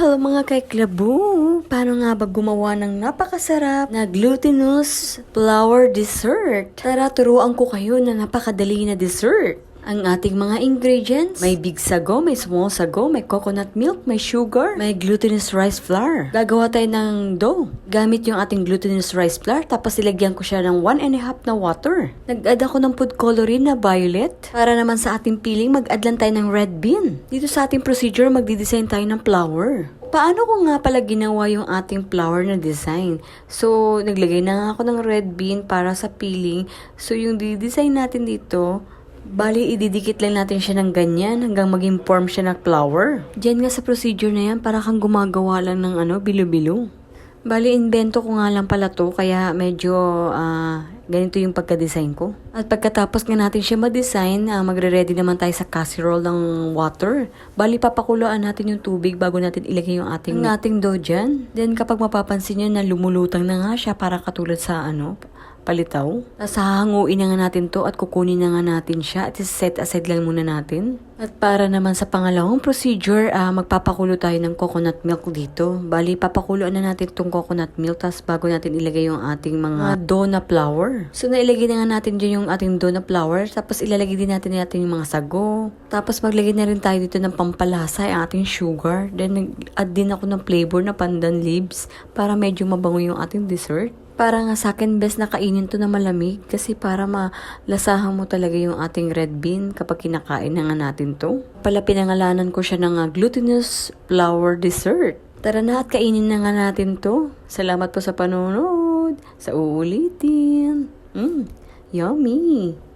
Hello mga kaiklabo! Paano nga ba gumawa ng napakasarap na glutinous flour dessert? Tara, turuan ko kayo na napakadali na dessert. Ang ating mga ingredients, may big sago, may small sago, may coconut milk, may sugar, may glutinous rice flour. Gagawa tayo ng dough. Gamit yung ating glutinous rice flour, tapos ilagyan ko siya ng 1 and a half na water. Nag-add ako ng food coloring na violet. Para naman sa ating peeling, mag-add lang tayo ng red bean. Dito sa ating procedure, magdi-design tayo ng flour. Paano ko nga pala ginawa yung ating flower na design? So, naglagay na nga ako ng red bean para sa peeling. So, yung di-design natin dito, bali ididikit lang natin siya ng ganyan hanggang maging form siya ng flower. Diyan nga sa procedure na yan, para kang gumagawa lang ng ano, bilo-bilo. Bali, invento ko nga lang pala to, kaya medyo ah, ganito yung pagka-design ko. At pagkatapos nga natin siya ma-design, ah, magre-ready naman tayo sa casserole ng water. Bali, papakuluan natin yung tubig bago natin ilagay yung ating, ang ating dough dyan. Then, kapag mapapansin nyo na lumulutang na nga siya para katulad sa ano, palitaw. Tapos hahanguin na nga natin to at kukunin na nga natin siya at set aside lang muna natin. At para naman sa pangalawang procedure, ah, magpapakulo tayo ng coconut milk dito. Bali, papakuluan na natin itong coconut milk tapos bago natin ilagay yung ating mga dough na flour. So, nailagay na nga natin dyan yung ating dough na flour tapos ilalagay din natin natin yung mga sago. Tapos maglagay na rin tayo dito ng pampalasa, yung ating sugar. Then, nag-add din ako ng flavor na pandan leaves para medyo mabango yung ating dessert. Para nga sa akin, best na kainin to na malamig kasi para malasahan mo talaga yung ating red bean kapag kinakain na nga natin to. Pala pinangalanan ko siya ng ah, glutinous flour dessert. Tara na at kainin na nga natin to. Salamat po sa panonood. Sa uulitin. Mm, yummy!